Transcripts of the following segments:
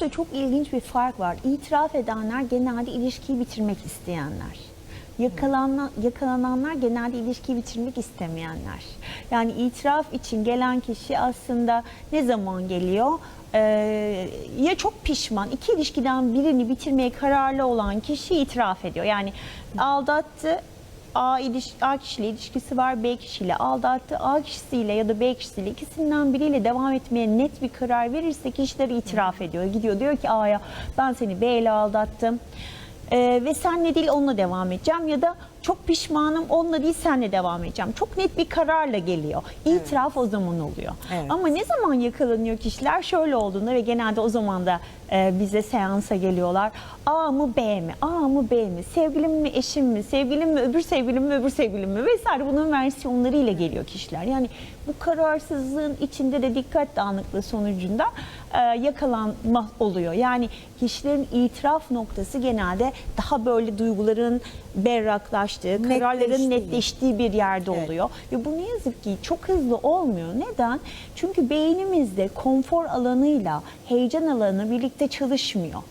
burada çok ilginç bir fark var. İtiraf edenler genelde ilişkiyi bitirmek isteyenler. Yakalanan, yakalananlar genelde ilişkiyi bitirmek istemeyenler. Yani itiraf için gelen kişi aslında ne zaman geliyor? Ee, ya çok pişman, iki ilişkiden birini bitirmeye kararlı olan kişi itiraf ediyor. Yani aldattı, A, iliş, A kişiyle ilişkisi var, B kişiyle aldattı. A kişisiyle ya da B kişisiyle ikisinden biriyle devam etmeye net bir karar verirse kişiler itiraf ediyor. Gidiyor diyor ki A'ya ben seni B ile aldattım. Ee, ve senle değil onunla devam edeceğim ya da çok pişmanım onunla değil senle devam edeceğim. Çok net bir kararla geliyor. İtiraf o zaman oluyor. Evet. Ama ne zaman yakalanıyor kişiler şöyle olduğunda ve genelde o zaman da e, bize seansa geliyorlar. A mı B mi? A mı B mi? Sevgilim mi eşim mi? Sevgilim mi öbür sevgilim mi öbür sevgilim mi? Vesaire bunun versiyonlarıyla geliyor kişiler. Yani bu kararsızlığın içinde de dikkat dağınıklığı sonucunda e, yakalanma oluyor. Yani kişilerin itiraf noktası genelde daha böyle duyguların berraklaştığı, kararların Netleştiği. netleştiği bir yerde Evet. oluyor. Ve bu ne yazık ki çok hızlı olmuyor. Neden? Çünkü beynimizde konfor alanıyla heyecan alanı birlikte çalışmıyor.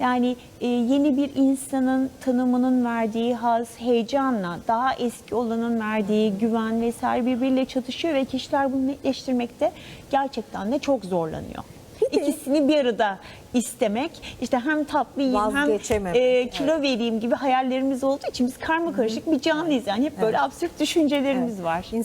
Yani e, yeni bir insanın tanımının verdiği haz, heyecanla daha eski olanın verdiği güven vesaire birbiriyle çatışıyor ve kişiler bunu netleştirmekte gerçekten de çok zorlanıyor. İkisini bir arada istemek, işte hem tatlı yiyeyim hem e, kilo vereyim gibi hayallerimiz olduğu için biz karma karışık bir canlıyız. Yani hep böyle absürt düşüncelerimiz var. İnsan